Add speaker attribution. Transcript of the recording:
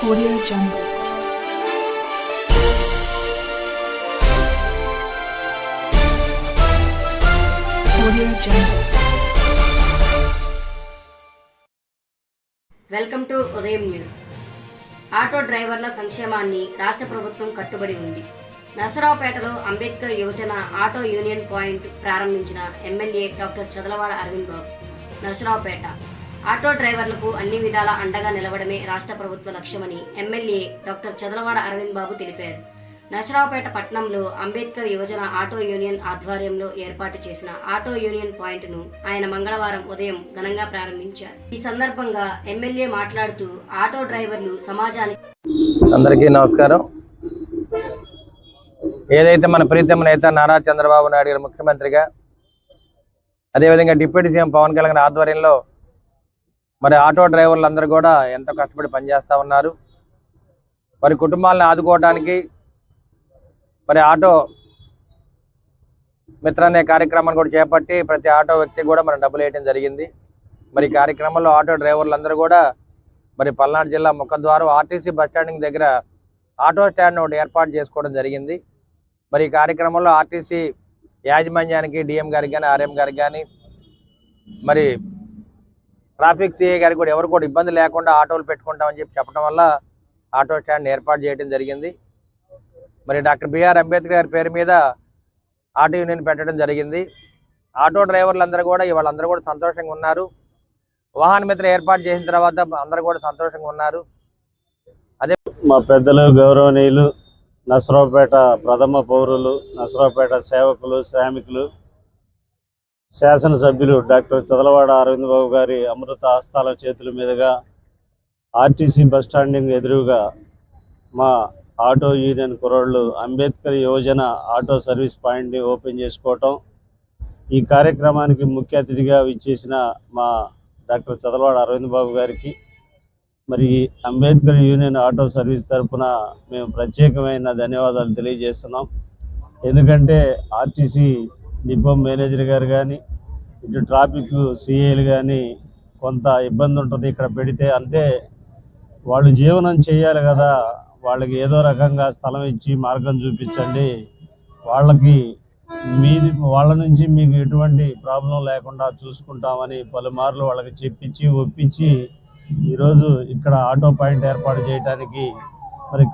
Speaker 1: Audio Jungle. Audio Jungle.
Speaker 2: Welcome to Udayam news auto డ్రైవర్ల సంక్షేమాన్ని రాష్ట్ర ప్రభుత్వం కట్టుబడి ఉంది నరసరావుపేటలో అంబేద్కర్ యువజన ఆటో యూనియన్ పాయింట్ ప్రారంభించిన MLA doctor Chadalavada Arvind Babu Narasaraopet auto డ్రైవర్లకు అన్ని విధాల అండగా నిలవడమే రాష్ట్ర ప్రభుత్వ లక్ష్యమని ఎమ్మెల్యే డాక్టర్ చదలవాడ అరవింద్ బాబు తెలిపారు. నరసరావుపేట పట్టణంలో అంబేద్కర్ యువజన ఆటో యూనియన్ ఆధ్వర్యంలో ఏర్పాటు చేసిన ఆటో యూనియన్ పాయింట్ను ఆయన మంగళవారం ఉదయం ఘనంగా ప్రారంభించారు. ఈ సందర్భంగా ఎమ్మెల్యే మాట్లాడుతూ ఆటో డ్రైవర్లు సమాజానికి
Speaker 3: అందరికీ నమస్కారం. ఏదైతే మన ప్రీతమ నేత నారా చంద్రబాబు నాయుడు గారు ముఖ్యమంత్రిగా అదేవిధంగా డిప్యూటీ సీఎం పవన్ కళ్యాణ్ ఆధ్వర్యంలో మరి ఆటో డ్రైవర్లు అందరూ కూడా ఎంతో కష్టపడి పనిచేస్తూ ఉన్నారు. మరి కుటుంబాలను ఆదుకోవడానికి మరి ఆటో మిత్ర అనే కార్యక్రమాన్ని కూడా చేపట్టి ప్రతి ఆటో వ్యక్తి కూడా మనం డబ్బులు వేయడం జరిగింది. మరి కార్యక్రమంలో ఆటో డ్రైవర్లు అందరూ కూడా మరి పల్నాడు జిల్లా ముఖద్వారం ఆర్టీసీ బస్ స్టాండింగ్ దగ్గర ఆటో స్టాండ్ ఒకటి ఏర్పాటు చేసుకోవడం జరిగింది. మరి ఈ కార్యక్రమంలో ఆర్టీసీ యాజమాన్యానికి డిఎం గారికి కానీ ఆర్ఎం గారికి కానీ మరి ట్రాఫిక్ సిఐ గారికి కూడా ఎవరు కూడా ఇబ్బంది లేకుండా ఆటోలు పెట్టుకుంటామని చెప్పి చెప్పడం వల్ల ఆటో స్టాండ్ ఏర్పాటు చేయడం జరిగింది. మరి డాక్టర్ బిఆర్ అంబేద్కర్ గారి పేరు మీద ఆటో యూనియన్ పెట్టడం జరిగింది. ఆటో డ్రైవర్లు అందరూ కూడా వాళ్ళందరూ కూడా సంతోషంగా ఉన్నారు. వాహన మిత్ర ఏర్పాటు చేసిన తర్వాత అందరూ కూడా సంతోషంగా ఉన్నారు.
Speaker 4: అదే మా పెద్దలు గౌరవనీయులు నసరావుపేట ప్రథమ పౌరులు నసరావుపేట సేవకులు శ్రామికులు శాసనసభ్యులు డాక్టర్ చదలవాడ అరవింద్ బాబు గారి అమృత హస్తాల చేతుల మీదుగా ఆర్టీసీ బస్ స్టాండింగ్ ఎదురుగా మా ఆటో యూనియన్ కుర్రోళ్ళు అంబేద్కర్ యువజన ఆటో సర్వీస్ పాయింట్ని ఓపెన్ చేసుకోవటం. ఈ కార్యక్రమానికి ముఖ్య అతిథిగా విచ్చేసిన మా డాక్టర్ చదలవాడ అరవింద్ బాబు గారికి మరి అంబేద్కర్ యూనియన్ ఆటో సర్వీస్ తరఫున మేము ప్రత్యేకమైన ధన్యవాదాలు తెలియజేస్తున్నాం. ఎందుకంటే ఆర్టీసీ డిపో మేనేజర్ గారు కానీ ఇటు ట్రాఫిక్ సిఏలు కానీ కొంత ఇబ్బంది ఉంటుంది ఇక్కడ పెడితే అంటే వాళ్ళు జీవనం చేయాలి కదా వాళ్ళకి ఏదో రకంగా స్థలం ఇచ్చి మార్గం చూపించండి. వాళ్ళకి మీది వాళ్ళ నుంచి మీకు ఎటువంటి ప్రాబ్లం లేకుండా చూసుకుంటామని పలుమార్లు వాళ్ళకి చెప్పించి ఒప్పించి ఈరోజు ఇక్కడ ఆటో పాయింట్ ఏర్పాటు చేయడానికి మరి